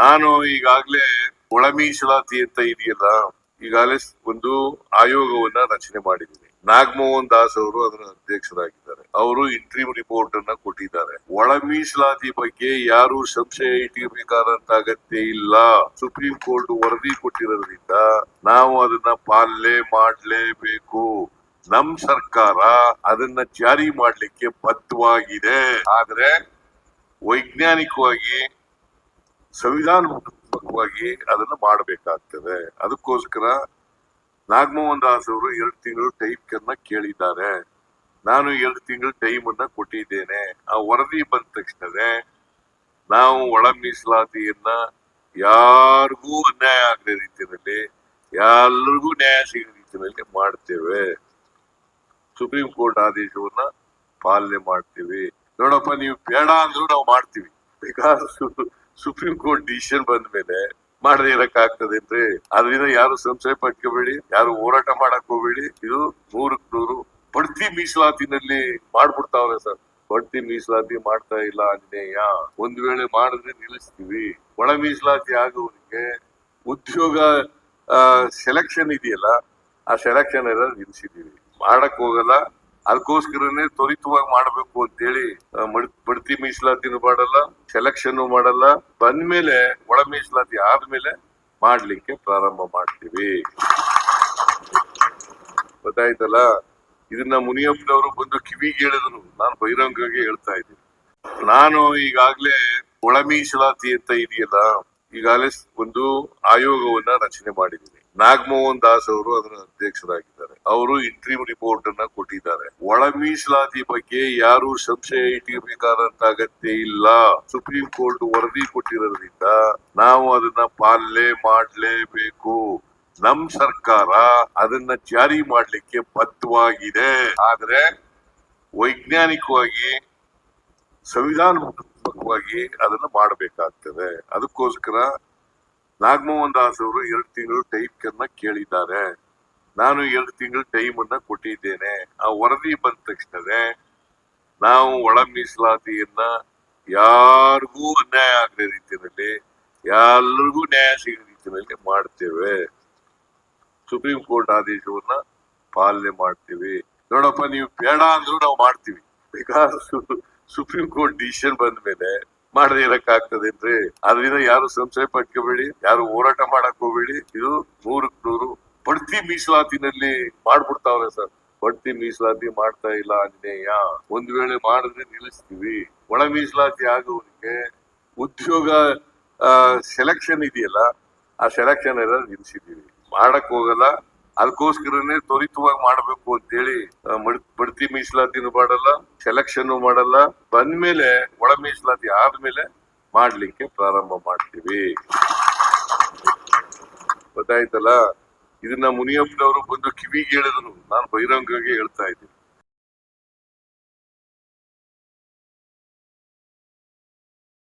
ನಾನು ಈಗಾಗ್ಲೇ ಒಳಮೀಸಲ ತೀರ್ಥ ಇದೆಯಲ್ಲ, ಈಗಾಗಲೇ ಒಂದು ಆಯೋಗವನ್ನ ರಚನೆ ಮಾಡಿದ್ದೀನಿ. ನಾಗಮೋಹನ್ ದಾಸ್ ಅವರು ಅದರ ಅಧ್ಯಕ್ಷರಾಗಿದ್ದಾರೆ. ಅವರು ಇಂಟ್ರೀಮ್ ರಿಪೋರ್ಟ್ ಅನ್ನ ಕೊಟ್ಟಿದ್ದಾರೆ. ಒಳ ಮೀಸಲಾತಿ ಬಗ್ಗೆ ಯಾರು ಸಂಶಯ ಇಟ್ಟಿರ್ಬೇಕಾದಂತ ಅಗತ್ಯ ಇಲ್ಲ. ಸುಪ್ರೀಂ ಕೋರ್ಟ್ ವರದಿ ಕೊಟ್ಟಿರೋದ್ರಿಂದ ನಾವು ಅದನ್ನ ಪಾಲನೆ ಮಾಡಲೇಬೇಕು. ನಮ್ ಸರ್ಕಾರ ಅದನ್ನ ಜಾರಿ ಮಾಡ್ಲಿಕ್ಕೆ ಬದ್ಧವಾಗಿದೆ. ಆದ್ರೆ ವೈಜ್ಞಾನಿಕವಾಗಿ ಸಂವಿಧಾನಬದ್ಧವಾಗಿ ಅದನ್ನು ಮಾಡಬೇಕಾಗ್ತದೆ. ಅದಕ್ಕೋಸ್ಕರ ನಾಗಮೋಹನ್ ದಾಸ್ ಅವರು ಎರಡು ತಿಂಗಳು ಟೈಮ್ ಕೇಳಿದ್ದಾರೆ. ನಾನು ಎರಡು ತಿಂಗಳು ಟೈಮ್ ಅನ್ನ ಕೊಟ್ಟಿದ್ದೇನೆ. ಆ ವರದಿ ಬಂದ ತಕ್ಷಣವೇ ನಾವು ಒಳ ಮೀಸಲಾತಿಯನ್ನ ಯಾರಿಗೂ ಅನ್ಯಾಯ ಆಗದ ರೀತಿಯಲ್ಲಿ, ಎಲ್ಲರಿಗೂ ನ್ಯಾಯ ಸಿಗದ ರೀತಿಯಲ್ಲಿ ಮಾಡ್ತೇವೆ. ಸುಪ್ರೀಂ ಕೋರ್ಟ್ ಆದೇಶವನ್ನ ಪಾಲನೆ ಮಾಡ್ತೀವಿ. ನೋಡಪ್ಪ, ನೀವು ಬೇಡ ಅಂದ್ರೂ ನಾವು ಮಾಡ್ತೀವಿ. ಬಿಕಾಸ್ ಸುಪ್ರೀಂ ಕೋರ್ಟ್ ಡಿಸಿಷನ್ ಬಂದ ಮೇಲೆ ಮಾಡದೇ ಇರಕ್ ಆಗ್ತದೇನ್ರಿ ಅದರಿಂದ ಯಾರು ಸಂಶಯ ಪಟ್ಕೋಬೇಡಿ ಯಾರು ಹೋರಾಟ ಮಾಡಕ್ ಹೋಗ್ಬೇಡಿ. ಇದು ನೂರಕ್ ನೂರು. ಬಡ್ತಿ ಮೀಸಲಾತಿನಲ್ಲಿ ಮಾಡ್ಬಿಡ್ತಾವ್ರೆ ಸರ್. ಬಡ್ತಿ ಮೀಸಲಾತಿ ಮಾಡ್ತಾ ಇಲ್ಲ ಅನ್ಯಾಯ ಒಂದ್ ವೇಳೆ ಮಾಡಿದ್ರೆ ನಿಲ್ಲಿಸ್ತೀವಿ. ಒಳ ಮೀಸಲಾತಿ ಆಗುವವರಿಗೆ ಉದ್ಯೋಗ ಸೆಲೆಕ್ಷನ್ ಇದೆಯಲ್ಲ, ಆ ಸೆಲೆಕ್ಷನ್ ಎಲ್ಲ ನಿಲ್ಲಿಸಿದೀವಿ ಮಾಡಕ್ ಹೋಗಲ್ಲ. ಅದಕ್ಕೋಸ್ಕರನೇ ತ್ವರಿತವಾಗಿ ಮಾಡ್ಬೇಕು ಅಂತೇಳಿ ಮಡ್- ಬಡ್ತಿ ಮೀಸಲಾತಿನೂ ಮಾಡಲ್ಲ ಸೆಲೆಕ್ಷನ್ ಮಾಡಲ್ಲ. ಬಂದ್ಮೇಲೆ ಒಳ ಮೀಸಲಾತಿ ಆದ್ಮೇಲೆ ಮಾಡ್ಲಿಕ್ಕೆ ಪ್ರಾರಂಭ ಮಾಡ್ತೀವಿ. ಗೊತ್ತಾಯ್ತಲ್ಲ? ಇದನ್ನ ಮುನಿಯಪ್ಪನವರು ಬಂದು ಕಿವಿಗೆ ಹೇಳಿದ್ರು. ನಾನು ಬಹಿರಂಗವಾಗಿ ಹೇಳ್ತಾ ಇದ್ದೀನಿ. ನಾನು ಈಗಾಗ್ಲೇ ಒಳ ಮೀಸಲಾತಿ ಅಂತ ಇದೆಯಲ್ಲ, ಈಗಾಗಲೇ ಒಂದು ಆಯೋಗವನ್ನ ರಚನೆ ಮಾಡಿದ್ದೀನಿ. ನಾಗಮೋಹನ್ ದಾಸ್ ಅವರು ಅದರ ಅಧ್ಯಕ್ಷರಾಗಿದ್ದಾರೆ. ಅವರು ಇಂಟ್ರೀಮ್ ರಿಪೋರ್ಟ್ ಅನ್ನ ಕೊಟ್ಟಿದ್ದಾರೆ. ಒಳ ಮೀಸಲಾತಿ ಬಗ್ಗೆ ಯಾರು ಸಂಶಯ ಇಟ್ಟಿರ್ಬೇಕಾದಂತ ಅಗತ್ಯ ಇಲ್ಲ. ಸುಪ್ರೀಂ ಕೋರ್ಟ್ ವರದಿ ಕೊಟ್ಟಿರೋದ್ರಿಂದ ನಾವು ಅದನ್ನ ಪಾಲನೆ ಮಾಡಲೇಬೇಕು. ನಮ್ ಸರ್ಕಾರ ಅದನ್ನ ಜಾರಿ ಮಾಡ್ಲಿಕ್ಕೆ ಬದ್ಧವಾಗಿದೆ. ಆದ್ರೆ ವೈಜ್ಞಾನಿಕವಾಗಿ, ಸಂವಿಧಾನಬದ್ಧವಾಗಿ ಅದನ್ನ ಮಾಡಬೇಕಾಗ್ತದೆ. ಅದಕ್ಕೋಸ್ಕರ ನಾಗಮೋಹನ್ ದಾಸ್ ಅವರು ಎರಡು ತಿಂಗಳು ಟೈಪ್ ಕೇಳಿದ್ದಾರೆ. ನಾನು ಎರಡು ತಿಂಗಳು ಟೈಮ್ ಅನ್ನ ಕೊಟ್ಟಿದ್ದೇನೆ. ಆ ವರದಿ ಬಂದ ತಕ್ಷಣವೇ ನಾವು ಒಳ ಮೀಸಲಾತಿಯನ್ನ ಯಾರಿಗೂ ಅನ್ಯಾಯ ಆಗದ ರೀತಿಯಲ್ಲಿ, ಎಲ್ಲರಿಗೂ ನ್ಯಾಯ ಸಿಗದ ರೀತಿಯಲ್ಲಿ ಮಾಡ್ತೇವೆ. ಸುಪ್ರೀಂ ಕೋರ್ಟ್ ಆದೇಶವನ್ನ ಪಾಲನೆ ಮಾಡ್ತೀವಿ. ನೋಡಪ್ಪ, ನೀವು ಬೇಡ ಅಂದ್ರೂ ನಾವು ಮಾಡ್ತೀವಿ. ಬಿಕಾಸ್ ಸುಪ್ರೀಂ ಕೋರ್ಟ್ ಡಿಸಿಷನ್ ಬಂದ ಮೇಲೆ ಮಾಡದೇ ಇರಕ್ ಆಗ್ತದೇನ್ರಿ ಅದರಿಂದ ಯಾರು ಸಂಶಯ ಪಟ್ಕೋಬೇಡಿ ಯಾರು ಹೋರಾಟ ಮಾಡಕ್ ಹೋಗ್ಬೇಡಿ. ಇದು ನೂರಕ್ ನೂರು ಬಡ್ತಿ ಮೀಸಲಾತಿನಲ್ಲಿ ಮಾಡ್ಬಿಡ್ತಾವ್ರೆ ಸರ್. ಬಡ್ತಿ ಮೀಸಲಾತಿ ಮಾಡ್ತಾ ಇಲ್ಲ ಆಂಜನೇಯ. ಒಂದ್ ವೇಳೆ ಮಾಡಿದ್ರೆ ನಿಲ್ಲಿಸ್ತೀವಿ. ಒಳ ಮೀಸಲಾತಿ ಆಗೋರಿಗೆ ಉದ್ಯೋಗ ಸೆಲೆಕ್ಷನ್ ಇದೆಯಲ್ಲ, ಆ ಸೆಲೆಕ್ಷನ್ ಎಲ್ಲ ನಿಲ್ಸಿದೀವಿ ಮಾಡಕ್ ಹೋಗಲ್ಲ. ಅದಕ್ಕೋಸ್ಕರನೇ ತ್ವರಿತವಾಗಿ ಮಾಡ್ಬೇಕು ಅಂತ ಹೇಳಿ ಮಡ್- ಬಡ್ತಿ ಮೀಸಲಾತಿನೂ ಮಾಡಲ್ಲ ಸೆಲೆಕ್ಷನ್ ಮಾಡಲ್ಲ. ಬಂದ್ಮೇಲೆ ಒಳ ಮೀಸಲಾತಿ ಆದ್ಮೇಲೆ ಮಾಡ್ಲಿಕ್ಕೆ ಪ್ರಾರಂಭ ಮಾಡ್ತೀವಿ. ಗೊತ್ತಾಯ್ತಲ್ಲ? ಇದನ್ನ ಮುನಿಯಪ್ಪನವರು ಬಂದು ಕಿವಿಗೆ ಹೇಳಿದ್ರು. ನಾನು ಬಹಿರಂಗವಾಗಿ ಹೇಳ್ತಾ ಇದ್ದೀನಿ.